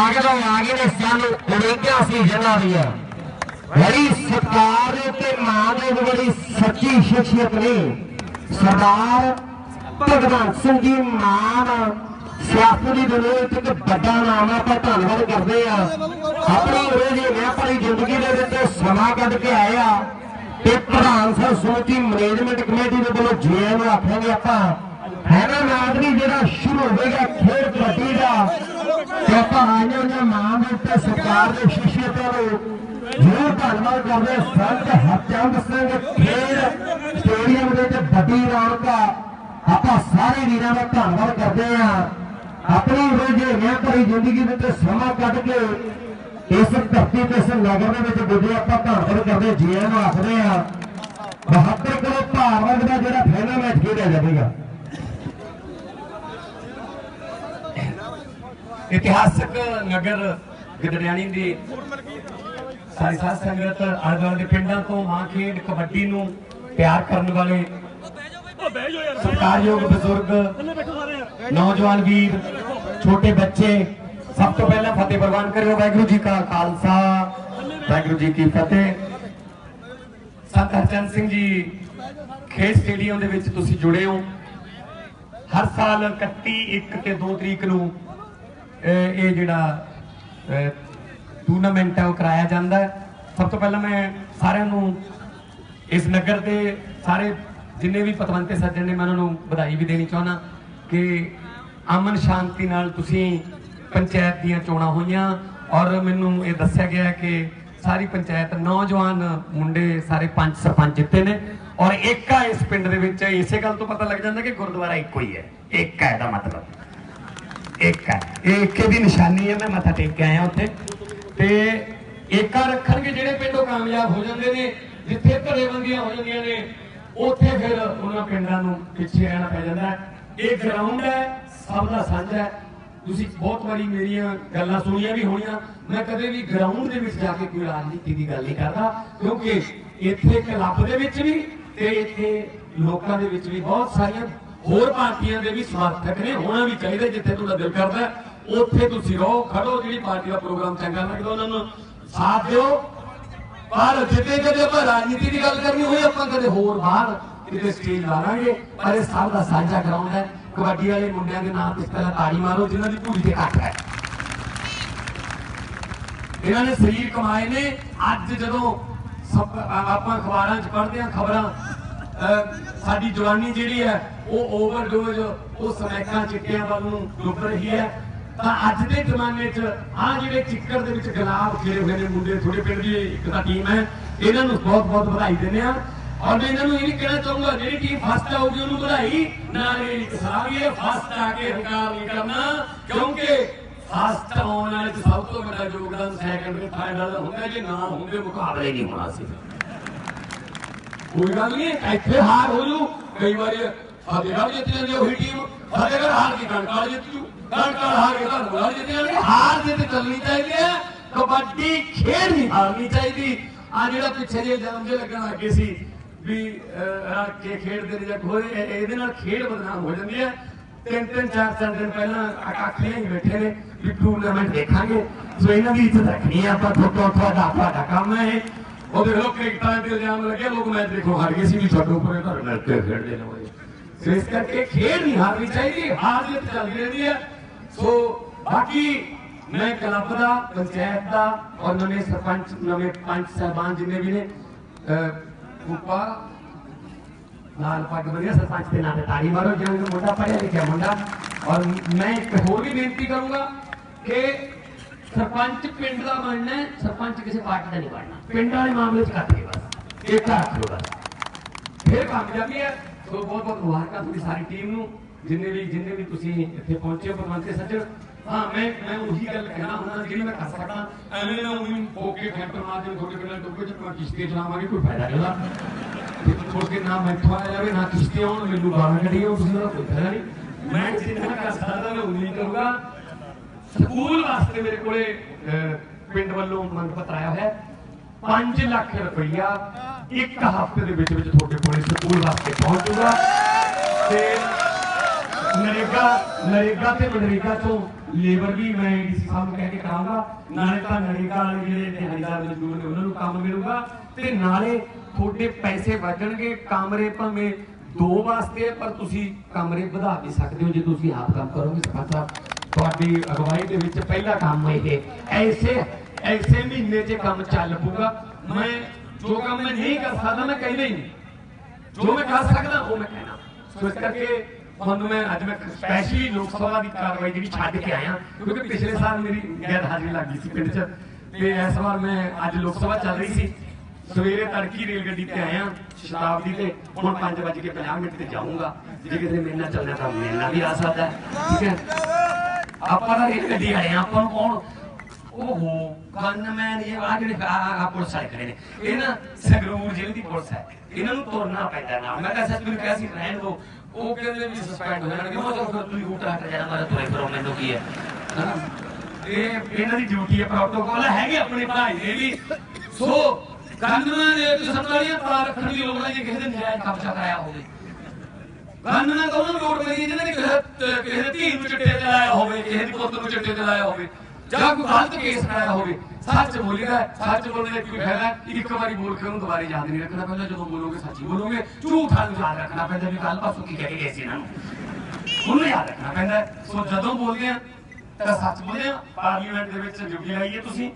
ਲਾਗੇ ਆ ਗਏ ਨੇ ਸਾਨੂੰ ਉਡੀਕਿਆ ਸੀ ਜਿਨ੍ਹਾਂ ਦੀਆਂ ਬੜੀ ਸਤਿਕਾਰ ਤੇ ਮਾਂ ਦੇ ਬੜੀ ਸੱਚੀ ਸ਼ਖਸੀਅਤ ਨੇ ਸਰਦਾਰ ਭਗਵੰਤ ਸਿੰਘ ਜੀ ਮਾਨ, ਸਿਆਸਤ ਦੀ ਦੁਨੀਆ ਵਿੱਚ ਇੱਕ ਵੱਡਾ ਨਾਮ ਆਪਾਂ ਧੰਨਵਾਦ ਕਰਦੇ ਆ। ਆਪਣੀ ਰੋਜ਼ੀ ਮੈਂ ਭਰੀ ਜ਼ਿੰਦਗੀ ਦੇ ਵਿੱਚ ਸਮਾਂ ਕੱਢ ਕੇ ਆਏ ਆ ਤੇ ਪ੍ਰਧਾਨ ਸਾਹਿਬ ਸਮਿਤੀ ਮੈਨੇਜਮੈਂਟ ਕਮੇਟੀ ਦੇ ਵੱਲੋਂ ਜੇ ਨੂੰ ਆਖਾਂਗੇ ਆਪਾਂ। ਹੈ ਨਾ ਨਾਦਰੀ ਜਿਹੜਾ ਸ਼ੁਰੂ ਹੋਵੇਗਾ ਖੇਡ ਕਬੱਡੀ ਦਾ। ਤੇ ਆਪਾਂ ਆਈਆਂ ਉਹਨਾਂ ਮਾਂ ਦੇ ਉੱਤੇ ਸਰਕਾਰ ਦੇ ਸ਼ਿਸ਼ੀਅਤਾਂ ਨੂੰ ਜ਼ਰੂਰ ਧੰਨਵਾਦ ਕਰਦੇ ਸੰਤ ਹਰਚੰਦ ਸਿੰਘ ਖੇਡ ਸਟੇਡੀਅਮ ਦੇ ਵਿੱਚ ਵੱਡੀ ਰੌਣਕ ਆਪਾਂ ਸਾਰੇ ਵੀਰਾਂ ਦਾ ਧੰਨਵਾਦ ਕਰਦੇ ਹਾਂ ਆਪਣੀ ਰੋਜ਼ੇ ਭਰੀ ਜ਼ਿੰਦਗੀ ਵਿੱਚ ਸਮਾਂ ਕੱਢ ਕੇ ਇਸ ਧਰਤੀ ਤੇ ਇਸ ਨਗਰ ਦੇ ਵਿੱਚ ਬੁੱਝੇ ਆਪਾਂ ਧੰਨਵਾਦ ਕਰਦੇ ਜੀਆਂ ਨੂੰ ਆਖਦੇ ਆ 72 ਕਰੋ ਭਾਰ ਦਾ ਜਿਹੜਾ ਫਾਈਨਲ ਮੈਚ ਖੇਡਿਆ ਜਾਵੇਗਾ। ਇਤਿਹਾਸਕ ਨਗਰ ਗਿੱਦੜਿਆਣੀ ਦੀ ਸਾਰੀ ਸਾਧ ਸੰਗਤ ਆਲੇ ਦੇ ਪਿੰਡਾਂ ਤੋਂ ਮਾਂ ਖੇਡ ਕਬੱਡੀ ਨੂੰ ਪਿਆਰ ਕਰਨ ਵਾਲੇ ਸਤਿਕਾਰਯੋਗ ਬਜ਼ੁਰਗ, ਨੌਜਵਾਨ ਵੀਰ, ਛੋਟੇ ਬੱਚੇ, ਸਭ ਤੋਂ ਪਹਿਲਾਂ ਫਤਿਹ ਪ੍ਰਵਾਨ ਕਰਿਓ। ਵਾਹਿਗੁਰੂ ਜੀ ਕਾ ਖਾਲਸਾ, ਵਾਹਿਗੁਰੂ ਜੀ ਕੀ ਫਤਿਹ। ਸੰਤ ਹਰਚੰਦ ਸਿੰਘ ਜੀ, ਖੇਡ ਸਟੇਡੀਅਮ ਦੇ ਵਿੱਚ ਤੁਸੀਂ ਜੁੜੇ ਹੋ। ਹਰ ਸਾਲ 31 1 ਤੇ 2 ਤਰੀਕ ਨੂੰ ਇਹ ਜਿਹੜਾ ਟੂਰਨਾਮੈਂਟ ਹੈ, ਉਹ ਕਰਾਇਆ ਜਾਂਦਾ ਹੈ। ਸਭ ਤੋਂ ਪਹਿਲਾਂ ਮੈਂ ਸਾਰਿਆਂ ਨੂੰ ਇਸ ਨਗਰ ਦੇ ਸਾਰੇ ਜਿੰਨੇ ਵੀ ਪਤਵੰਤੇ ਸੱਜਣ ਨੇ, ਮੈਂ ਉਹਨਾਂ ਨੂੰ ਵਧਾਈ ਵੀ ਦੇਣੀ ਚਾਹੁੰਦਾ ਕਿ ਅਮਨ ਸ਼ਾਂਤੀ ਨਾਲ ਤੁਸੀਂ ਪੰਚਾਇਤ ਦੀਆਂ ਚੋਣਾਂ ਹੋਈਆਂ। ਔਰ ਮੈਨੂੰ ਇਹ ਦੱਸਿਆ ਗਿਆ ਕਿ ਸਾਰੀ ਪੰਚਾਇਤ ਨੌਜਵਾਨ ਮੁੰਡੇ ਸਾਰੇ ਪੰਜ ਸਰਪੰਚ ਜਿੱਤੇ ਨੇ। ਔਰ ਏਕਾ ਇਸ ਪਿੰਡ ਦੇ ਵਿੱਚ, ਇਸੇ ਗੱਲ ਤੋਂ ਪਤਾ ਲੱਗ ਜਾਂਦਾ ਕਿ ਗੁਰਦੁਆਰਾ ਇੱਕੋ ਹੀ ਹੈ। ਏਕਾ ਇਹਦਾ ਮਤਲਬ। ਇੱਕ ਹੈ। ਇਹ ਇੱਕੇ ਦੀ ਨਿਸ਼ਾਨੀ ਹੈ, ਮੈਂ ਮੱਥਾ ਟੇਕ ਕੇ ਆਇਆ ਉੱਥੇ। ਤੇ ਏਕਾ ਰੱਖਣਗੇ ਜਿਹੜੇ ਪਿੰਡੋਂ ਕਾਮਯਾਬ ਹੋ ਜਾਂਦੇ ਨੇ, ਜਿੱਥੇ ਧੜੇਬੰਦੀਆਂ ਹੋ ਜਾਂਦੀਆਂ ਨੇ, ਉੱਥੇ ਫਿਰ ਉਹਨਾਂ ਪਿੰਡਾਂ ਨੂੰ ਪਿੱਛੇ ਰਹਿਣਾ ਪੈ ਜਾਂਦਾ ਇਹ ਗਰਾਊਂਡ ਹੈ, ਸਭ ਦਾ ਸਾਂਝਾ ਹੈ। ਤੁਸੀਂ ਬਹੁਤ ਵਾਰੀ ਮੇਰੀਆਂ ਗੱਲਾਂ ਸੁਣੀਆਂ ਵੀ ਹੋਣੀਆਂ। ਮੈਂ ਕਦੇ ਵੀ ਗਰਾਊਂਡ ਦੇ ਵਿੱਚ ਜਾ ਕੇ ਕੋਈ ਰਾਜਨੀਤੀ ਦੀ ਗੱਲ ਨਹੀਂ ਕਰਦਾ, ਕਿਉਂਕਿ ਇੱਥੇ ਕਲੱਬ ਦੇ ਵਿੱਚ ਵੀ ਤੇ ਇੱਥੇ ਲੋਕਾਂ ਦੇ ਵਿੱਚ ਵੀ ਬਹੁਤ ਸਾਰੀਆਂ ਹੋਰ ਪਾਰਟੀਆਂ ਦੇ ਵੀ ਸਮਰਥਕ ਨੇ, ਹੋਣਾ ਵੀ ਚਾਹੀਦਾ ਜਿੱਥੇ ਤੁਹਾਡਾ ਦਿਲ ਕਰਦਾ ਉੱਥੇ ਤੁਸੀਂ ਰਹੋ, ਖੜੋ, ਜਿਹੜੀ ਪਾਰਟੀ ਦਾ ਪ੍ਰੋਗਰਾਮ ਚੰਗਾ ਲੱਗਦਾ ਉਹਨਾਂ ਨੂੰ ਸਾਥ ਦਿਓ। ਪਰ ਜਿੱਤੇ ਕਦੇ ਆਪਾਂ ਰਾਜਨੀਤੀ ਦੀ ਗੱਲ ਕਰਨੀ ਹੋਈ, ਆਪਾਂ ਕਦੇ ਹੋਰ ਬਾਹਰ ਕਿਤੇ ਸਟੇਜ ਲਾਵਾਂਗੇ ਪਰ ਇਹ ਸਭ ਦਾ ਸਾਂਝਾ ਗਰਾਊਂਡ ਹੈ। ਕਬੱਡੀ ਵਾਲੇ ਮੁੰਡਿਆਂ ਦੇ ਨਾਮ ਤੇ ਪਹਿਲਾਂ ਤਾੜੀ ਮਾਰੋ, ਜਿਨ੍ਹਾਂ ਦੀ ਧੂੜੀ ਤੇ ਕੱਟ ਹੈ। ਇਹਨਾਂ ਨੇ ਸਰੀਰ ਕਮਾਏ ਨੇ। ਅੱਜ ਜਦੋਂ ਆਪਾਂ ਅਖਬਾਰਾਂ 'ਚ ਪੜ੍ਹਦੇ ਹਾਂ, ਖਬਰਾਂ ਸਾਡੀ ਜਵਾਨੀ ਜਿਹੜੀ ਹੈ ਉਹ ਓਵਰਡੋਜ਼ ਉਹ ਸਮੈਕਾਂ ਚਿੱਟਿਆਂ ਵੱਲ ਨੂੰ ਡੁੱਬ ਰਹੀ ਹੈ। ਤਾਂ ਅੱਜ ਦੇ ਜ਼ਮਾਨੇ 'ਚ ਆ ਜਿਹੜੇ ਚਿੱਕੜ ਦੇ ਵਿੱਚ ਗੁਲਾਬ ਖਿੜੇ ਹੋਏ ਨੇ ਮੁੰਡੇ, ਤੁਹਾਡੇ ਪਿੰਡ ਦੀ ਇੱਕ ਤਾਂ ਟੀਮ ਹੈ। ਇਹਨਾਂ ਨੂੰ ਬਹੁਤ ਬਹੁਤ ਵਧਾਈ ਦਿੰਦੇ ਆ ਔਰ ਮੈਂ ਇਹਨਾਂ ਨੂੰ ਇਹ ਵੀ ਕਹਿਣਾ ਚਾਹੂੰਗਾ, ਜਿਹੜੀ ਟੀਮ ਫਸਟ ਆਊਗੀ, ਉਹਨੂੰ ਵਧਾਈ। ਨਾਲ ਇਹ ਕਸਾਵੀਏ ਫਸਟ ਆ ਕੇ ਹੰਕਾਰ ਨਹੀਂ ਕਰਨਾ, ਕਿਉਂਕਿ ਫਸਟ ਆਉਣ ਵਾਲੇ 'ਚ ਸਭ ਤੋਂ ਵੱਡਾ ਯੋਗਦਾਨ ਸੈਕੰਡ ਤੇ ਥਰਡ ਦਾ ਹੁੰਦਾ, ਜੇ ਨਾ ਹੁੰਦੇ ਮੁਕਾਬਲੇ ਨਹੀਂ ਹੋਣਾ ਸੀ। ਕੋਈ ਗੱਲ ਨਹੀਂ, ਇੱਥੇ ਹਾਰ ਹੋ ਜੂ। ਕਈ ਵਾਰੀ ਫਤਿਹਗੜ੍ਹ ਜਿੱਤ ਜਾਂਦੀ ਉਹੀ ਟੀਮ ਫਤਿਹਗੜ੍ਹ ਹਾਰ ਕੇ ਕਣਕਾਲ ਜਿੱਤ ਜੂ। ਕਣਕਾਲ ਹਾਰ ਕੇ ਧਰਮਗੜ੍ਹ ਜਿੱਤ ਜਾਂਦੀ ਹਾਰ ਜਿੱਤ ਚੱਲਣੀ ਚਾਹੀਦੀ ਹੈ ਕਬੱਡੀ ਖੇਡ ਨਹੀਂ ਹਾਰਨੀ ਚਾਹੀਦੀ। ਆ ਜਿਹੜਾ ਪਿੱਛੇ ਜੇ ਜਨਮ ਜੇ ਲੱਗਣ ਲੱਗੇ ਸੀ ਵੀ ਅਹ, ਕੇ ਖੇਡਦੇ ਨੇ ਜਾਂ ਖੋਰੇ ਇਹਦੇ ਨਾਲ ਖੇਡ ਬਦਨਾਮ ਹੋ ਜਾਂਦੀ ਹੈ। ਤਿੰਨ ਤਿੰਨ ਚਾਰ ਚਾਰ ਦਿਨ ਪਹਿਲਾਂ ਅਕਾਖੀਆਂ ਹੀ ਬੈਠੇ ਨੇ ਵੀ ਟੂਰਨਾਮੈਂਟ ਦੇਖਾਂਗੇ। ਸੋ ਇਹਨਾਂ ਦੀ ਇੱਜ਼ਤ ਰੱਖਣੀ ਹੈ ਆਪਾਂ ਥੋੜਾ ਤੁਹਾਡਾ ਤੁਹਾਡਾ ਕੰਮ ਹੈ ਇਹ। ਉਹ ਦੇਖ ਲੋ ਕ੍ਰਿਕਟਾਂ ਤੇ ਇਲਜ਼ਾਮ ਲੱਗੇ ਲੋਕ ਮੈਚ ਦੇਖੋ ਹਾਰ ਗਏ ਸੀ ਵੀ ਛੱਡੋ ਪਰੇ ਘਰ ਮੈਚ ਖੇਡਦੇ ਨੇ। ਸੋ ਇਸ ਕਰਕੇ ਖੇਡ ਨਹੀਂ ਹਾਰਨੀ ਚਾਹੀਦੀ, ਹਾਰ ਜਿੱਤ ਚੱਲਦੀ ਰਹਿੰਦੀ ਹੈ। ਸੋ ਬਾਕੀ ਮੈਂ ਕਲੱਬ ਦਾ, ਪੰਚਾਇਤ ਦਾ ਔਰ ਨਵੇਂ ਸਰਪੰਚ, ਨਵੇਂ ਪੰਚ ਸਾਹਿਬਾਨ ਜਿੰਨੇ ਵੀ ਨੇ ਉਪਾ ਨਾਲ ਪੱਗ ਬੰਨਿਆ ਸਰਪੰਚ ਦੇ ਨਾਂ ਤੇ ਤਾੜੀ ਮਾਰੋ ਜਿਵੇਂ ਕਿ ਮੁੰਡਾ ਪੜਿਆ ਲਿਖਿਆ ਮੁੰਡਾ। ਔਰ ਮੈਂ ਇੱਕ ਹੋਰ ਵੀ ਬੇਨਤੀ ਕਰੂੰਗਾ ਕਿ ਸਰਪੰਚ ਪਿੰਡ ਦਾ ਬਣਨਾ ਹੈ, ਸਰਪੰਚ ਕਿਸੇ ਪਾਰਟੀ ਦਾ ਨਹੀਂ ਬਣਨਾ। ਪਿੰਡ ਵਾਲੇ ਮਾਮਲੇ 'ਚ ਕੱਟ ਬਸ ਇਹ ਰੱਖ ਲਓ ਬਸ ਫਿਰ ਕਾਮਯਾਬੀ ਹੈ। ਸੋ ਬਹੁਤ ਬਹੁਤ ਮੁਬਾਰਕਾਂ ਤੁਹਾਡੀ ਸਾਰੀ ਟੀਮ ਨੂੰ, ਜਿੰਨੇ ਵੀ ਜਿੰਨੇ ਵੀ ਤੁਸੀਂ ਇੱਥੇ ਪਹੁੰਚੇ ਹੋ ਪਰਮੰਤੇ ਸੱਜਣ। ਹਾਂ, ਮੈਂ ਮੈਂ ਉਹੀ ਗੱਲ ਕਹਿਣਾ ਹੁੰਦਾ ਜਿਹੜੀ ਮੈਂ ਕਰ ਸਕਦਾ, ਐਵੇਂ ਨਾ ਉਹੀ ਓਕੇ ਫੈਕਟਰ ਮਾਰ ਦੇ ਤੁਹਾਡੇ ਬਿਨਾਂ ਟੁੱਕੇ ਚ ਮੈਂ ਕਿਸ਼ਤੀ ਚਲਾਵਾਂਗੇ, ਕੋਈ ਫਾਇਦਾ ਨਹੀਂ ਉਹਦਾ। ਤੇ ਛੋੜ ਨਾ ਮੈਥੋਂ ਆਇਆ ਜਾਵੇ, ਨਾ ਕਿਸ਼ਤੀ ਆਉਣ, ਮੈਨੂੰ ਗਾਲਾਂ ਕੱਢੀਆਂ ਤੁਸੀਂ ਉਹਦਾ ਕੋਈ ਫਾਇਦਾ ਨਹੀਂ। ਮੈਂ ਜਿੰਨਾ ਕਰ ਸਕਦਾ, ਮੈਂ ਉਨੀ ਕਰੂੰਗਾ। ਸਕੂਲ ਵਾਸਤੇ ਮੇਰੇ ਕੋਲੇ ਪਿੰਡ ਵੱਲੋਂ ਮੰਗ ਪੱਤਰ ਆਇਆ ਹੋਇਆ 5 ਲੱਖ ਰੁਪਈਆ ਇੱਕ ਹਫ਼ਤੇ ਦੇ ਵਿੱਚ ਵਿੱਚ ਤੁਹਾਡੇ ਕੋਲੇ ਸਕੂਲ ਵਾਸਤੇ ਪਹੁੰਚ ਜਾਊਗਾ ਤੇ ਨਰੇਗਾ ਨਰੇਗਾ ਤੇ ਮਨਰੇਗਾ ਤੋਂ ਲੇਬਰ ਵੀ ਮੈਂ ਡੀਸੀ ਸਾਹਿਬ ਨੂੰ ਕਹਿ ਕੇ ਕਰਾਉਂਗਾ ਨਾਲੇ ਤਾਂ ਨਰੇਗਾ ਵਾਲੇ ਜਿਹੜੇ ਦਿਹਾੜੀਦਾਰ ਮਜ਼ਦੂਰ ਨੇ, ਉਹਨਾਂ ਨੂੰ ਕੰਮ ਮਿਲੂਗਾ। ਤੇ ਨਾਲੇ ਤੁਹਾਡੇ ਪੈਸੇ ਵਧਣਗੇ ਕਮਰੇ ਭਾਵੇਂ ਦੋ ਵਾਸਤੇ ਪਰ ਤੁਸੀਂ ਕਮਰੇ ਵਧਾ ਵੀ ਸਕਦੇ ਹੋ ਜੇ ਤੁਸੀਂ ਆਪ ਕੰਮ ਕਰੋਗੇ। ਸਰਪੰਚ ਸਾਹਿਬ ਤੁਹਾਡੀ ਅਗਵਾਈ ਦੇ ਵਿੱਚ ਪਹਿਲਾ ਕੰਮ ਇਹ ਐਸੇ ਐਸੇ ਮਹੀਨੇ 'ਚ ਕੰਮ ਚੱਲ ਪੂਗਾ ਮੈਂ ਜੋ ਕੰਮ ਮੈਂ ਨਹੀਂ ਕਰ ਸਕਦਾ ਮੈਂ ਕਹਿੰਦਾ ਹੀ ਨਹੀਂ ਜੋ ਮੈਂ ਕਰ ਸਕਦਾ ਉਹ ਮੈਂ ਕਹਿਣਾ ਸੋ ਇਸ ਕਰਕੇ ਤੁਹਾਨੂੰ ਮੈਂ ਅੱਜ ਮੈਂ ਸਪੈਸ਼ਲੀ ਲੋਕ ਸਭਾ ਦੀ ਕਾਰਵਾਈ ਜਿਹੜੀ ਛੱਡ ਕੇ ਆਇਆ ਕਿਉਂਕਿ ਪਿਛਲੇ ਸਾਲ ਮੇਰੀ ਗੈਰ ਹਾਜ਼ਰੀ ਲੱਗ ਗਈ ਸੀ ਪਿੰਡ 'ਚ। ਤੇ ਇਸ ਵਾਰ ਮੈਂ ਅੱਜ ਲੋਕ ਸਭਾ ਚੱਲ ਰਹੀ ਸੀ। ਸਵੇਰੇ ਤੜਕੀ ਰੇਲ ਗੱਡੀ ਤੇ ਆਇਆ ਸ਼ਤਾਬਦੀ ਤੇ ਹੁਣ 5:50 ਮਿੰਟ ਤੇ ਜਾਊਂਗਾ। ਜੇ ਕਿਸੇ ਨੇ ਮੇਰੇ ਨਾਲ ਚੱਲਣਾ ਤਾਂ ਮੇਰੇ ਵੀ ਆ ਸਕਦਾ ਠੀਕ ਹੈ? ਆਪਾਂ ਤਾਂ ਰੇਲ ਗੱਡੀ ਆਏ ਹਾਂ, ਆਪਾਂ ਨੂੰ ਕੌਣ ਓਹੋ ਗਨਮੈਨ ਇਹ ਆ ਜਿਹੜੇ ਆ ਪੁਲਿਸ ਵਾਲੇ ਖੜੇ ਨੇ। ਇਹ ਨਾ ਸੰਗਰੂਰ ਜ਼ਿਲ੍ਹੇ ਦੀ ਪੁਲਿਸ ਹੈ। ਇਹਨਾਂ ਨੂੰ ਤੁਰਨਾ ਪੈਂਦਾ ਨਾਲ। ਮੈਂ ਕਿਹਾ ਸੱਚ ਮੈਨੂੰ ਕਿਹਾ ਸੀ, ਰਹਿਣ ਦੋ ਉਹ ਕਹਿੰਦੇ ਵੀ ਸਸਪੈਂਡ ਹੋ ਜਾਣਗੇ। ਮੈਂ ਕਿਹਾ ਫਿਰ ਤੁਸੀਂ ਰੂਟ ਹਟ ਜਾਣਾ ਮਾਰਾ ਤੁਰੇ ਫਿਰੋ, ਮੈਨੂੰ ਕੀ ਹੈ? ਇਹ ਇਹਨਾਂ ਦੀ ਡਿਊਟੀ ਹੈ ਪ੍ਰੋਟੋਕਾਲ ਹੈਗੇ ਆਪਣੇ ਭਾਈ ਦੇ ਵੀ। ਸੋ ਗਨਮੈਨ ਇੱਕ ਸੱਤਾਲੀਆਂ ਤਾਰ ਰੱਖਣ ਦੀ ਲੋੜ ਨਹੀਂ ਜੇ ਕਿਸੇ ਦੇ ਨਜਾਇਜ਼ ਕਬਜ਼ਾ ਕਰਾਇਆ ਹੋਵੇ। ਗਨਮੈਨ ਤਾਂ ਉਹਨਾਂ ਨੂੰ ਲੋੜ ਪੈਂਦੀ ਜਿਹਨਾਂ ਨੇ ਕਿਸੇ ਕਿਸੇ ਧੀ ਨੂੰ ਚਿੱਟੇ ਤੇ ਲਾਇਆ ਹੋਵੇ, ਕਿਸੇ ਦੀ ਪੁੱਤ ਨੂੰ ਚਿੱਟੇ ਤੇ ਲਾਇਆ ਹੋਵੇ। ਜਾਂ ਕੋਈ ਗਲਤ ਕੇਸ ਕਰਾਇਆ ਹੋਵੇ, ਸੱਚ ਬੋਲੀਦਾ, ਸੱਚ ਬੋਲਣ ਦਾ ਕੀ ਫਾਇਦਾ? ਇੱਕ ਵਾਰੀ ਬੋਲ ਕੇ ਉਹਨੂੰ ਦੁਬਾਰਾ ਯਾਦ ਨਹੀਂ ਰੱਖਣਾ ਪੈਂਦਾ, ਜਦੋਂ ਬੋਲੋਗੇ ਸੱਚੀ ਬੋਲੋਗੇ, ਝੂਠਾ ਨੂੰ ਯਾਦ ਰੱਖਣਾ ਪੈਂਦਾ ਵੀ ਕੱਲ ਪਾਸੋਂ ਕੀ ਕਹਿ ਗਏ ਸੀ ਇਹਨਾਂ ਨੂੰ। ਉਹਨੂੰ ਯਾਦ ਰੱਖਣਾ ਪੈਂਦਾ। ਸੋ ਜਦੋਂ ਬੋਲਦੇ ਆ ਤਾਂ ਸੱਚ ਬੋਲਦੇ ਆ ਪਾਰਲੀਮੈਂਟ ਦੇ ਵਿੱਚ ਡਿਊਟੀ ਲਾਈ ਹੈ ਤੁਸੀਂ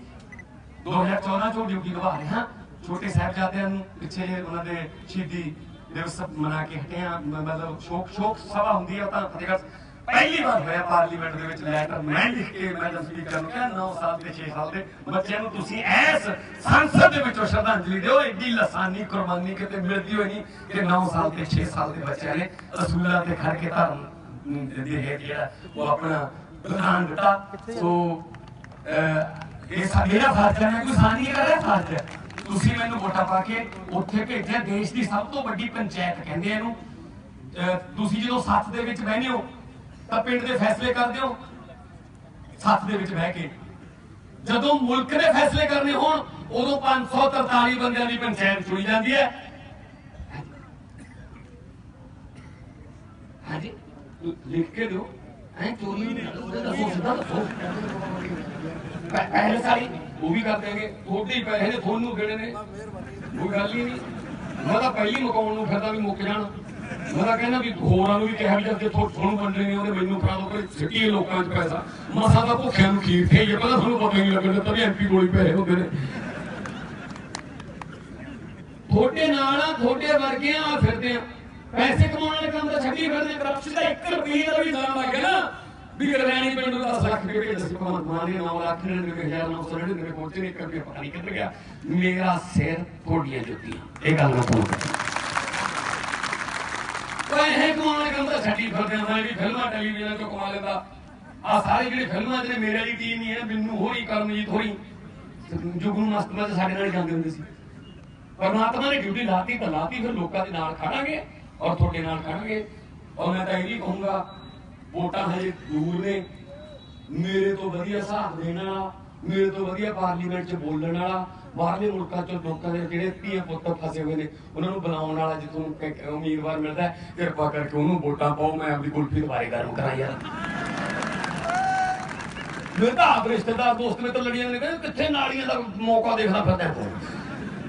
2014 ਚੋਂ ਡਿਊਟੀ ਨਿਭਾ ਰਹੇ ਹਾਂ। ਛੋਟੇ ਸਾਹਿਬਜ਼ਾਦਿਆਂ ਨੂੰ ਪਿੱਛੇ ਜੇ ਉਹਨਾਂ ਦੇ ਸ਼ਹੀਦੀ ਦਿਵਸ ਮਨਾ ਕੇ ਹਟੇ ਹਾਂ। ਮਤਲਬ ਸ਼ੋਕ ਸ਼ੋਕ ਸਭਾ ਹੁੰਦੀ ਹੈ ਤਾਂ ਫਤਿਹਗੜ੍ਹ ਪਹਿਲੀ ਵਾਰ ਹੋਇਆ ਪਾਰਲੀਮੈਂਟ ਦੇ ਵਿੱਚ ਲੈਟਰ ਮੈਂ ਲਿਖ ਕੇ ਮੈਂ ਸਪੀਕਰ ਨੂੰ ਕਿਹਾ 9 ਸਾਲ ਤੇ 6 ਸਾਲ ਦੇ ਬੱਚਿਆਂ ਨੂੰ ਤੁਸੀਂ ਐਸ ਸੰਸਦ ਦੇ ਵਿੱਚੋਂ ਸ਼ਰਧਾਂਜਲੀ ਦਿਓ, ਏਡੀ ਲਸਾਨੀ ਕੁਰਬਾਨੀ ਕਿਤੇ ਮਿਲਦੀ ਹੋਈ ਨਹੀਂ ਕਿ 9 ਸਾਲ ਤੇ 6 ਸਾਲ ਦੇ ਬੱਚਿਆਂ ਨੇ ਅਸੂਲਾਂ ਤੇ ਖੜ ਕੇ ਧਰਮ ਦੇ ਜਿਹੜਾ ਉਹ ਆਪਣਾ ਬਲਿਦਾਨ ਦਿੱਤਾ। ਸੋ ਇਹ ਮੇਰਾ ਫਰਜ਼ ਹੈ ਕੋਈ ਸਾਨੀ ਕਰ ਰਿਹਾ ਫਰਜ਼ ਹੈ। ਤੁਸੀਂ ਮੈਨੂੰ ਵੋਟਾਂ ਪਾ ਕੇ ਉੱਥੇ ਭੇਜਿਆ, ਦੇਸ਼ ਦੀ ਸਭ ਤੋਂ ਵੱਡੀ ਪੰਚਾਇਤ ਕਹਿੰਦੇ ਇਹਨੂੰ। ਤੁਸੀਂ ਜਦੋਂ ਸੱਤ ਦੇ ਵਿੱਚ ਬਹਿੰਦੇ ਹੋ ਤਾਂ ਪਿੰਡ ਦੇ ਫੈਸਲੇ ਕਰਦੇ ਹੋ? ਸੱਥ ਦੇ ਵਿੱਚ ਬਹਿ ਕੇ। ਜਦੋਂ ਮੁਲਕ ਦੇ ਫੈਸਲੇ ਕਰਨੇ ਹੋਣ, ਉਦੋਂ 543 ਬੰਦਿਆਂ ਦੀ ਪੰਚਾਇਤ ਚੁਣੀ ਜਾਂਦੀ ਹੈ। ਹਾਂਜੀ। ਲਿਖ ਕੇ ਦਿਓ। ਐ ਚੋਰੀ ਨਹੀਂ ਦੱਸੋ, ਸਿੱਧਾ ਦੱਸੋ। ਪਹਿਲੇ ਸਾਰੀ ਉਹ ਵੀ ਕਰ ਦੇਣਗੇ ਥੋੜੀ ਪੈਸੇ ਨੇ, ਤੁਹਾਨੂੰ ਦੇਣੇ ਨੇ? ਕੋਈ ਗੱਲ ਹੀ ਨਹੀਂ। ਮੈਂ ਤਾਂ ਪਹਿਲੀ ਮੁਕਾਉਣ ਨੂੰ ਫਿਰਦਾ ਵੀ ਮੁੱਕ ਜਾਣ। ਮੈਂ ਕਹਿੰਦਾ ਵੀ ਹੋਰਾਂ ਨੂੰ ਵੀ ਕਿਹਾ ਵੀ ਜਦ ਕਿ ਤੁਹਾਨੂੰ ਵੰਡਣੇ ਨੇ ਉਹਦੇ ਮੈਨੂੰ ਫੜਾ ਦੋ ਕੋਈ ਸਿੱਟੀ ਲੋਕਾਂ 'ਚ ਪੈਸਾ। ਮਸਾ ਤਾਂ ਭੁੱਖਿਆਂ ਨੂੰ ਖੀਰ ਖਾਈਏ ਪਹਿਲਾਂ ਤੁਹਾਨੂੰ ਪਤਾ ਨਹੀਂ ਲੱਗਣ ਦਿੱਤਾ ਵੀ ਐਮਪੀ ਕੋਲ ਹੀ ਪੈਸੇ ਹੁੰਦੇ ਨੇ। ਥੋੜੇ ਨਾਲ ਆ ਥੋੜੇ ਵਰਗੇ ਆ ਫਿਰਦੇ ਆ। ਪੈਸੇ ਕਮਾਉਣ ਵਾਲੇ ਕੰਮ ਤਾਂ ਛੱਡੀ ਫਿਰਦੇ ਕਰਪਸ਼ਨ ਦਾ 1 ਰੁਪਏ ਦਾ ਵੀ ਦਾਮ ਲੱਗ ਗਿਆ ਨਾ। ਵੀ ਗਰਵੈਣੀ ਪਿੰਡ ਨੂੰ 10 ਲੱਖ ਰੁਪਏ ਭੇਜ ਭਗਵੰਤ ਮਾਨ ਨੇ 9 ਲੱਖ 9999 ਪਹੁੰਚੇ ਨੇ 1 ਰੁਪਏ ਪਤਾ ਨਹੀਂ ਕਿੱਧਰ ਗਿਆ। ਮੇਰਾ ਸਿਰ ਥੋੜੀਆਂ ਜੁੱਤੀਆਂ। ਇਹ ਗੱਲ ਮੈਂ ਤੁਹਾਨੂੰ ਪੈਸੇ ਕਮਾਉਣ ਕੰਮ ਤਾਂ ਛੱਡੀ ਫਿਰਦੇ ਆ ਵੀ ਫਿਲਮਾਂ ਟੈਲੀਵਿਜ਼ਨ ਤੋਂ ਕਮਾ ਲੈਂਦਾ। ਆ ਸਾਰੇ ਜਿਹੜੇ ਫਿਲਮਾਂ 'ਚ ਨੇ ਮੇਰੇ ਵਾਲੀ ਟੀਮ ਹੀ ਹੈ ਬਿੰਨੂ ਹੋਰੀ, ਕਰਮਜੀਤ ਹੋਰੀ, ਜੁਗਨੂ ਮਸਤਮਾ ਸਾਡੇ ਨਾਲ ਹੀ ਜਾਂਦੇ ਹੁੰਦੇ ਸੀ। ਪਰਮਾਤਮਾ ਨੇ ਡਿਊਟੀ ਲਾਤੀ ਤਾਂ ਲਾਤੀ, ਫਿਰ ਲੋਕਾਂ ਦੇ ਨਾਲ ਖੜਾਂਗੇ ਔਰ ਤੁਹਾਡੇ ਨਾਲ ਖੜਾਂਗੇ। ਔਰ ਮੈਂ ਤਾਂ ਇਹ ਵੀ ਕਹੂੰਗਾ, ਵੋਟਾਂ ਹਜੇ ਦੂਰ ਨੇ। ਮੇਰੇ ਤੋਂ ਵਧੀਆ ਹਿਸਾਬ ਦੇਣ ਵਾਲਾ ਮੇਰੇ ਤੋਂ ਵਧੀਆ ਪਾਰਲੀਮੈਂਟ 'ਚ ਬੋਲਣ ਵਾਲਾ, ਬਾਹਰਲੇ ਮੁਲਕਾਂ 'ਚ ਲੋਕਾਂ ਦੇ ਜਿਹੜੇ ਧੀਆਂ ਪੁੱਤ ਫਸੇ ਹੋਏ ਨੇ, ਉਹਨਾਂ ਨੂੰ ਬੁਲਾਉਣ ਵਾਲਾ ਜੇ ਤੁਹਾਨੂੰ ਉਮੀਦਵਾਰ ਮਿਲਦਾ ਕਿਰਪਾ ਕਰਕੇ ਉਹਨੂੰ ਵੋਟਾਂ ਪਾਓ, ਮੈਂ ਆਪਣੀ ਕੁਲਫੀ ਦੁਬਾਰੇ ਗਰਮ ਕਰਾਂ ਯਾਰ ਮੇਰੇ ਤਾਂ ਆਪ ਰਿਸ਼ਤੇਦਾਰ ਦੋਸਤ ਮਿੱਤਰ ਲੜੀਆਂ ਨੇ, ਕਹਿੰਦੇ ਕਿੱਥੇ ਨਾਲੀਆਂ ਦਾ ਮੌਕਾ ਦੇਖਦਾ ਫਿਰਦਾ ਹੈ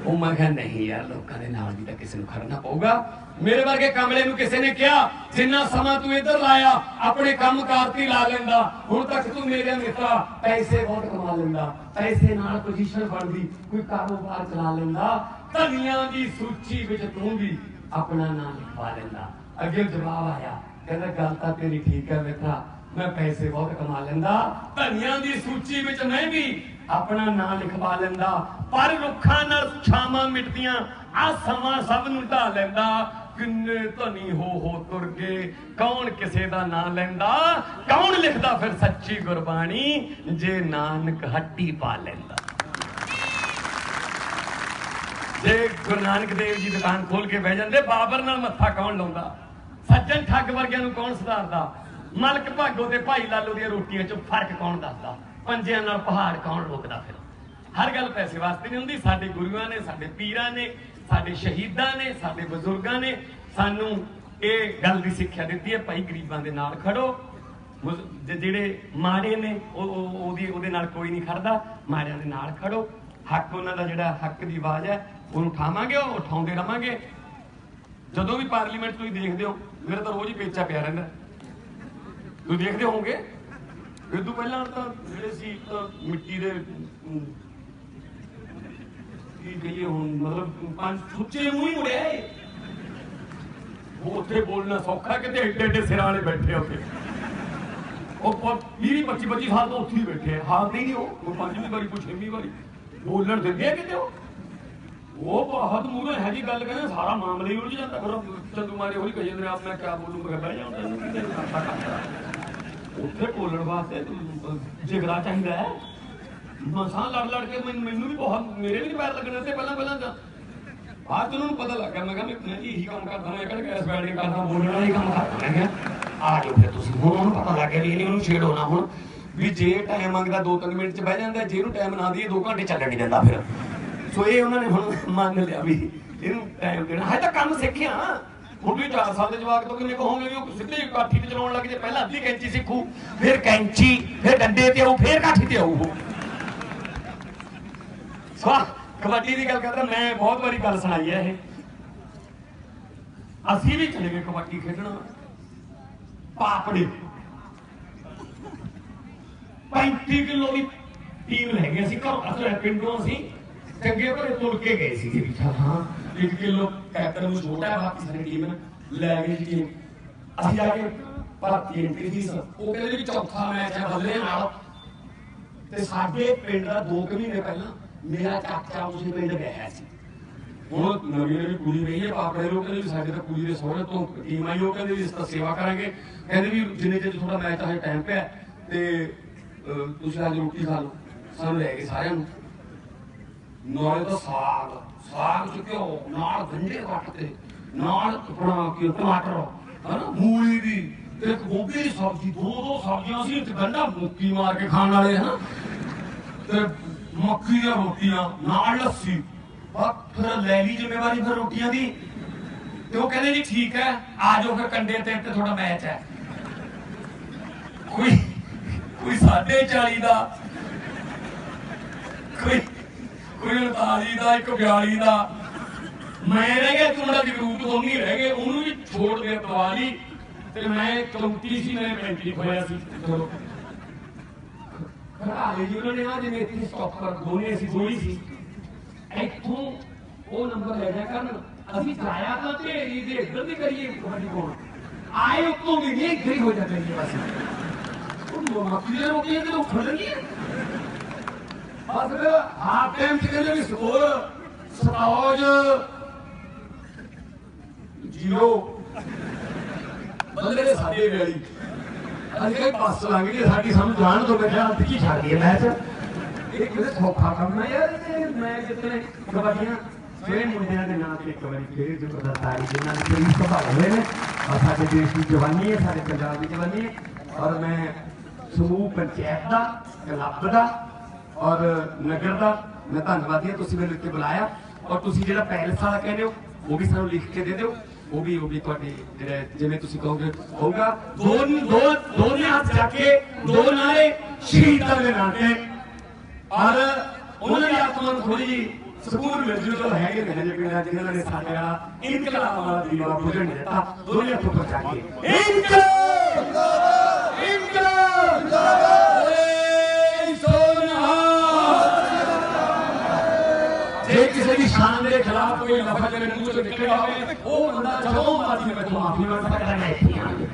ਉਹ ਮੈਂ ਕਿਹਾ, ਨਹੀਂ ਯਾਰ, ਲੋਕਾਂ ਦੇ ਨਾਲ ਵੀ ਤਾਂ ਕਿਸੇ ਨੂੰ ਖੜਨਾ ਪਊਗਾ। ਮੇਰੇ ਵਰਗੇ ਕਮਲੇ ਨੂੰ ਕਿਸੇ ਨੇ ਕਿਹਾ, ਜਿੰਨਾ ਸਮਾਂ ਤੂੰ ਇੱਧਰ ਲਾਇਆ, ਆਪਣੇ ਕੰਮ ਕਾਰਤੀ ਲਾ ਲੈਂਦਾ। ਹੁਣ ਤੱਕ ਤੂੰ ਮੇਰੇ ਮਿੱਤਰਾ, ਪੈਸੇ ਬਹੁਤ ਕਮਾ ਲੈਂਦਾ। ਪੈਸੇ ਨਾਲ ਪੋਜੀਸ਼ਨ ਬਣਦੀ, ਕੋਈ ਕਾਰੋਬਾਰ ਚਲਾ ਲੈਂਦਾ। ਧਨੀਆਂ ਦੀ ਸੂਚੀ ਵਿੱਚ ਤੂੰ ਵੀ ਆਪਣਾ ਨਾਮ ਲਿਖਵਾ ਲੈਂਦਾ। ਅੱਗੇ ਜਵਾਬ ਆਇਆ, ਕਹਿੰਦਾ, ਗੱਲ ਤਾਂ ਤੇਰੀ ਠੀਕ ਹੈ ਮਿੱਤਰਾ, ਮੈਂ ਪੈਸੇ ਬਹੁਤ ਕਮਾ ਲੈਂਦਾ। ਧਨੀਆਂ ਦੀ ਸੂਚੀ ਵਿੱਚ ਮੈਂ ਵੀ ਆਪਣਾ ਨਾਂ ਲਿਖਵਾ ਲੈਂਦਾ, ਪਰ ਰੁੱਖਾਂ ਨਾਲ ਛਾਵਾਂ ਮਿਟਦੀਆਂ ਆ ਸਮਾਂ ਸਭ ਨੂੰ ਢਾ ਲੈਂਦਾ। ਕਿੰਨੇ ਧਨੀ ਹੋ ਹੋ ਤੁਰ ਗਏ? ਕੌਣ ਕਿਸੇ ਦਾ ਨਾਂ ਲੈਂਦਾ? ਕੌਣ ਲਿਖਦਾ ਫਿਰ ਸੱਚੀ ਗੁਰਬਾਣੀ? ਜੇ ਨਾਨਕ ਹੱਟੀ ਪਾ ਲੈਂਦਾ। ਜੇ ਗੁਰੂ ਨਾਨਕ ਦੇਵ ਜੀ ਦੁਕਾਨ ਖੋਲ ਕੇ ਬਹਿ ਜਾਂਦੇ, ਬਾਬਰ ਨਾਲ ਮੱਥਾ ਕੌਣ ਲਾਉਂਦਾ? ਸੱਜਣ ਠੱਗ ਵਰਗਿਆਂ ਨੂੰ ਕੌਣ ਸੁਧਾਰਦਾ? ਮਲਕ ਭਾਗੋ ਤੇ ਭਾਈ ਲਾਲੋ ਦੀਆਂ ਰੋਟੀਆਂ 'ਚ ਫ਼ਰਕ ਕੌਣ ਦੱਸਦਾ? ਪੰਜਿਆਂ ਨਾਲ ਪਹਾੜ ਕੌਣ ਰੋਕਦਾ ਫਿਰ? ਹਰ ਗੱਲ ਪੈਸੇ ਵਾਸਤੇ ਨਹੀਂ ਹੁੰਦੀ। ਸਾਡੇ ਗੁਰੂਆਂ ਨੇ, ਸਾਡੇ ਪੀਰਾਂ ਨੇ, ਸਾਡੇ ਸ਼ਹੀਦਾਂ ਨੇ, ਸਾਡੇ ਬਜ਼ੁਰਗਾਂ ਨੇ ਸਾਨੂੰ ਇਹ ਗੱਲ ਦੀ ਸਿੱਖਿਆ ਦਿੱਤੀ ਹੈ, ਭਾਈ ਗਰੀਬਾਂ ਦੇ ਨਾਲ ਖੜੋ। ਜਿਹੜੇ ਮਾੜੇ ਨੇ ਉਹਦੀ, ਉਹਦੇ ਨਾਲ ਕੋਈ ਨਹੀਂ ਖੜਦਾ। ਮਾੜਿਆਂ ਦੇ ਨਾਲ ਖੜੋ। ਹੱਕ ਉਹਨਾਂ ਦਾ ਜਿਹੜਾ ਹੱਕ ਦੀ ਆਵਾਜ਼ ਹੈ, ਉਹਨੂੰ ਉਠਾਵਾਂਗੇ, ਉਹ ਉਠਾਉਂਦੇ ਰਵਾਂਗੇ। ਜਦੋਂ ਵੀ ਪਾਰਲੀਮੈਂਟ ਤੁਸੀਂ ਦੇਖਦੇ ਹੋ, ਮੇਰਾ ਤਾਂ ਰੋਜ਼ ਹੀ ਪੇਚਾ ਪਿਆ ਰਹਿੰਦਾ। ਤੁਸੀਂ ਦੇਖਦੇ ਹੋਵੋਗੇ? ਇਹ ਤੋਂ ਪਹਿਲਾਂ ਤਾਂ ਜਿਹੜੇ ਸੀ ਮਿੱਟੀ ਦੇ ਕੀ ਕਹੀਏ ਹੁਣ ਮਤਲਬ ਪੰਜ ਸੁੱਚੇ ਮੂੰਹ ਹੀ ਮੁੜਿਆ ਏ ਉਹ ਉੱਥੇ ਬੋਲਣਾ ਸੌਖਾ ਕਿਤੇ ਏਡੇ ਏਡੇ ਸਿਰਾਂ ਵਾਲੇ ਬੈਠੇ ਆ ਉੱਥੇ। ਉਹ 20 25 25 ਸਾਲ ਤੋਂ ਉੱਥੇ ਹੀ ਬੈਠੇ ਆ। ਹਾਲਦੇ ਹੀ ਨਹੀਂ ਉਹ ਕੋਈ ਪੰਜਵੀਂ ਵਾਰੀ, ਕੋਈ ਛੇਵੀਂ ਵਾਰੀ। ਬੋਲਣ ਦਿੰਦੇ ਆ ਕਿਤੇ ਉਹ। ਉਹ ਬਹੁਤ ਮੂਰੇ ਹੈ ਜੀ, ਗੱਲ ਕਹਿੰਦੇ ਸਾਰਾ ਮਾਮਲਾ ਹੀ ਉਲਝ ਜਾਂਦਾ। ਫਿਰ ਚੰਦੂ ਮਾਰੇ ਹੋਈ ਕਹੀ ਜਾਂਦੇ ਆਪ ਮੈਂ ਕਿਆ ਬੋਲੂੰ, ਮੈਂ ਬਹਿ ਜਾਉਂਦਾ ਉੱਥੇ ਬੋਲਣ ਵਾਸਤੇ ਜਿਗਰਾ ਚਾਹੀਦਾ ਹੈ। ਮਸਾਂ ਲੜ ਲੜ ਕੇ ਮੈਨੂੰ ਵੀ ਬਹੁਤ ਮੇਰੇ ਵੀ ਪੈਰ ਲੱਗਣੇ ਤੇ ਪਹਿਲਾਂ ਪਹਿਲਾਂ ਤਾਂ। ਬਾਅਦ ਉਹਨਾਂ ਨੂੰ ਪਤਾ ਲੱਗ ਮੈਂ ਕਿਹਾ ਮੈਂ ਜੀ ਇਹੀ ਕੰਮ ਕਰਦਾ ਮੈਂ ਕਿਹੜਾ ਗੈਸ ਬੈਠ ਕੇ ਕਰਦਾ, ਬੋਲਣ ਹੀ ਕੰਮ ਕਰਦਾ ਮੈਂ ਆ ਜਾਓ ਫਿਰ ਤੁਸੀਂ। ਹੁਣ ਉਹਨੂੰ ਪਤਾ ਲੱਗ ਗਿਆ ਵੀ ਇਹਨੇ ਉਹਨੂੰ ਛੇੜੋ ਨਾ ਹੁਣ। ਵੀ ਜੇ ਟਾਈਮ ਮੰਗਦਾ 2-3 ਮਿੰਟ ਚ ਬਹਿ ਜਾਂਦਾ, ਜੇ ਇਹਨੂੰ ਟਾਈਮ ਨਾ ਦਈਏ 2 ਘੰਟੇ ਚੱਲਣ ਨਹੀਂ ਦਿੰਦਾ ਫਿਰ। ਸੋ ਇਹ ਉਹਨਾਂ ਨੇ ਹੁਣ ਮੰਨ ਲਿਆ ਵੀ ਇਹਨੂੰ ਟਾਈਮ ਦੇਣਾ। ਹਜੇ ਤਾਂ ਕੰਮ ਸਿੱਖਿਆ। ਹੁਣ ਵੀ 4 ਸਾਲ ਦੇ ਜਵਾਕ ਤੋਂ ਕਿੰਨੇ ਕਹੋਗੇ ਵੀ ਉਹ ਸਿੱਧੇ ਕਾਠੀ ਤੇ ਚਲਾਉਣ ਲੱਗ ਜੇ, ਪਹਿਲਾਂ ਅੱਧੀ ਕੈਂਚੀ ਸਿੱਖੂ, ਫਿਰ ਕੈਂਚੀ, ਫਿਰ ਡੰਡੇ ਤੇ ਆਊ, ਫਿਰ ਕਾਠੀ ਤੇ ਆਊ ਉਹ ਕਬੱਡੀ ਦੀ ਗੱਲ ਕਰਦਾ, ਮੈਂ ਬਹੁਤ ਵਾਰੀ ਗੱਲ ਸੁਣਾਈ ਹੈ ਇਹ। ਅਸੀਂ ਵੀ ਚਲੇ ਗਏ ਕਬੱਡੀ ਖੇਡਣ। ਪਾਪੜੇ। 35 ਕਿਲੋ ਦੀ ਟੀਮ ਲੈ ਗਏ ਅਸੀਂ ਘਰੋਂ। ਅਸਲ ਪਿੰਡੋਂ ਅਸੀਂ ਚੰਗੇ ਭਲੇ ਤੁਰ ਕੇ ਗਏ ਸੀ ਵੀ ਚੱਲ ਹਾਂ 1 ਕਿਲੋ ਕੈਪਟਨ ਨੂੰ ਛੋਟਾ ਹੈ, ਬਾਕੀ ਸਾਰੀ ਟੀਮ ਲੈ ਗਏ ਜੀ। ਅਸੀਂ ਆ ਕੇ ਭਾਰਤੀ ਐਂਟਰੀ ਫੀਸ। ਉਹ ਕਹਿੰਦੇ ਵੀ ਚੌਥਾ ਮੈਚ ਹੈ, ਬੱਲੇ ਨਾਲ। ਤੇ ਸਾਡੇ ਪਿੰਡ ਦਾ 2 ਮਹੀਨੇ ਪਹਿਲਾਂ ਮੇਰਾ ਚਾਚਾ ਉਸੇ ਪਿੰਡ ਗਿਆ ਸੀ ਹੁਣ ਨਵੀਂ ਨਵੀਂ ਕੁੜੀ ਰਹੀ ਹੈ ਪਾਪੜੇ ਲੋਕ ਕਹਿੰਦੇ ਵੀ ਸਾਡੇ ਤਾਂ ਕੁੜੀ ਦੇ ਸਹੁਰੇ ਤੋਂ ਟੀਮ ਆਈ ਉਹ ਕਹਿੰਦੇ ਵੀ ਇਸ ਤਾਂ ਸੇਵਾ ਕਰਾਂਗੇ ਕਹਿੰਦੇ ਵੀ ਜਿੰਨੇ ਚਿਰ ਤੁਹਾਡਾ ਮੈਚ ਆਏ ਟਾਈਮ ਪਿਆ ਤੇ ਤੁਸੀਂ ਅੱਜ ਰੋਟੀ ਖਾ ਲਓ ਸਾਨੂੰ ਲੈ ਗਏ ਸਾਰਿਆਂ ਨੂੰ ਨਾਲੇ ਤਾਂ ਸਾਗ ਸਾਗ ਚ ਘਿਓ ਨਾਲ ਗੰਡੇ ਕੱਟਦੇ ਨਾਲ ਆਪਣਾ ਕੀ ਟਮਾਟਰ ਹਨਾ ਮੂਲੀ ਦੀ ਤੇ ਗੋਭੀ ਦੀ ਸਬਜ਼ੀ ਦੋ ਦੋ ਸਬਜ਼ੀਆਂ ਸੀ ਤੇ ਗੰਢਾ ਮੁੱਕੀ ਮਾਰ ਕੇ ਖਾਣ ਵਾਲੇ ਹਨਾ ਤੇ ਮੱਕੀ ਦੀਆਂ ਰੋਟੀਆਂ ਨਾਲ ਲੱਸੀ। ਬਸ ਫਿਰ ਲੈ ਲਈ ਜ਼ਿੰਮੇਵਾਰੀ ਫਿਰ ਰੋਟੀਆਂ ਦੀ। ਤੇ ਉਹ ਕਹਿੰਦੇ ਜੀ ਠੀਕ ਹੈ, ਆ ਜਾਓ ਫਿਰ ਕੰਡੇ ਤੇ ਤੇ ਤੁਹਾਡਾ ਮੈਚ ਹੈ। ਕੋਈ ਕੋਈ 40 ਦਾ, ਕੋਈ ਕੋਈ 39 ਦਾ, ਇੱਕ 42 ਦਾ। ਮੈਂ ਰਹਿ ਗਿਆ ਤੁਹਾਡਾ ਜਗਰੂਪ ਤੋਂ ਨਹੀਂ ਰਹਿ ਗਏ ਉਹਨੂੰ ਵੀ ਛੋੜ ਦੇ ਦਵਾਲੀ ਤੇ ਮੈਂ 34 ਸੀ, ਮੈਂ 35 ਹੋਇਆ ਸੀ। ਚਲੋ ਖੜਾ ਲਈ ਜੀ, ਉਹਨਾਂ ਨੇ ਆ ਜਿਵੇਂ ਇੱਥੇ ਸਟਾਪ ਕਰ ਦੋਨੇ ਅਸੀਂ ਦੋਈ ਸੀ। ਇੱਥੋਂ ਉਹ ਨੰਬਰ ਲੈ ਜਾ ਕਰਨ, ਅਸੀਂ ਜਾਇਆ ਤਾਂ ਢੇਰੀ ਦੇ ਇੱਧਰ ਦੀ ਕਰੀਏ ਕਬੱਡੀ ਕੋਲ। ਆਏ ਉੱਤੋਂ ਵੀ ਨਹੀਂ, ਇੱਧਰ ਹੀ ਹੋ ਜਾਂਦੇ ਨੇ ਬਸ। ਉਹ ਮੱਕੀ ਦੇ ਰੋਟੀਆਂ ਤੇ ਉੱਠ ਲੈਣੀ ਬਸ ਫਿਰ ਹਾਫ ਟਾਈਮ ਚ ਕਹਿੰਦੇ ਵੀ ਸਕੋਰ ਸਟਾਜ ਜੀਰੋ ਬੰਦੇ ਨੇ ਸਾਡੇ ਵੇਲੀ ਅਸੀਂ ਬੱਸ ਲੰਘ ਗਈ ਸਾਡੀ ਸਾਨੂੰ ਜਾਣ ਤੋਂ ਮੈਂ ਕਿਹਾ ਕੀ ਛੱਡ ਦਈਏ ਮੈਚ? ਇਹ ਕਿਹਦੇ ਸੌਖਾ ਕੰਮ ਹੈ ਯਾਰ, ਇਹ ਮੈਂ ਜਿੱਤਨੇ ਕਬੱਡੀਆਂ ਸਵੇਰੇ ਮੁੰਡਿਆਂ ਦੇ ਨਾਂ ਤੇ ਇੱਕ ਵਾਰੀ ਖੇਡ ਜੋ ਪ੍ਰਦਾਤਾਰੀ ਜਿਨ੍ਹਾਂ ਨੇ ਕੋਈ ਸੰਭਾਲ ਹੋਏ ਨੇ। ਔਰ ਸਾਡੇ ਦੇਸ਼ ਦੀ ਜਵਾਨੀ ਹੈ, ਸਾਡੇ ਪੰਜਾਬ ਦੀ ਜਵਾਨੀ ਹੈ। ਔਰ ਮੈਂ ਸਮੂਹ ਪੰਚਾਇਤ ਦਾ, ਕਲੱਬ ਦਾ ਔਰ ਨਗਰ ਦਾ, ਮੈਂ ਧੰਨਵਾਦੀ ਹਾਂ, ਤੁਸੀਂ ਮੈਨੂੰ ਇੱਥੇ ਬੁਲਾਇਆ। ਔਰ ਤੁਸੀਂ ਜਿਹੜਾ ਪੈਲਸ ਵਾਲਾ ਕਹਿੰਦੇ ਹੋ, ਉਹ ਵੀ ਸਾਨੂੰ ਲਿਖ ਕੇ ਦੇ ਦਿਓ। ਉਹ ਵੀ ਉਹ ਵੀ ਤੁਹਾਡੇ ਜਿਹੜਾ ਜਿਵੇਂ ਤੁਸੀਂ ਕਹੋਗੇ, ਹੋਊਗਾ। ਦੋ ਦੋ ਦੋਨੇ ਹੱਥ ਜਾ ਕੇ ਦੋ ਨਾਰੇ ਸ਼ਹੀਦਾਂ ਦੇ ਨਾਂ। ਤੇ ਔਰ ਉਹਨਾਂ ਦੀ ਆਤਮਾ ਨੂੰ ਥੋੜੀ ਜਿਹੀ ਸਕੂਨ ਮਿਲ ਜੂ, ਚਲ ਹੈਗੇ ਨੇ ਹਜੇ ਪਿੰਡਾਂ ਜਿਨ੍ਹਾਂ ਨੇ ਸਾਡੇ ਵਾਲਾ ਇਨਕਲਾਬ ਵਾਲਾ ਦੀਵਾ ਬੁਝਣ ਦਿੱਤਾ। ਦੋਨੇ ਹੱਥ ਉੱਪਰ ਜਾ ਕੇ। ਇਨਕਲਾਬ! ਜੇ ਦੇ ਖਿਲਾਫ ਕੋਈ ਲਫ਼ਜ਼ ਮੇਰੇ ਮੂੰਹ ਚੋਂ ਨਿਕਲਿਆ ਹੋਵੇ, ਉਹ ਬੰਦਾ ਜਦੋਂ ਮਰਜ਼ੀ ਮੈਂ ਤੋਂ ਮਾਫੀ ਮੰਗ ਸਕਦਾ ਹੈ। ਇੱਥੇ ਆ ਕੇ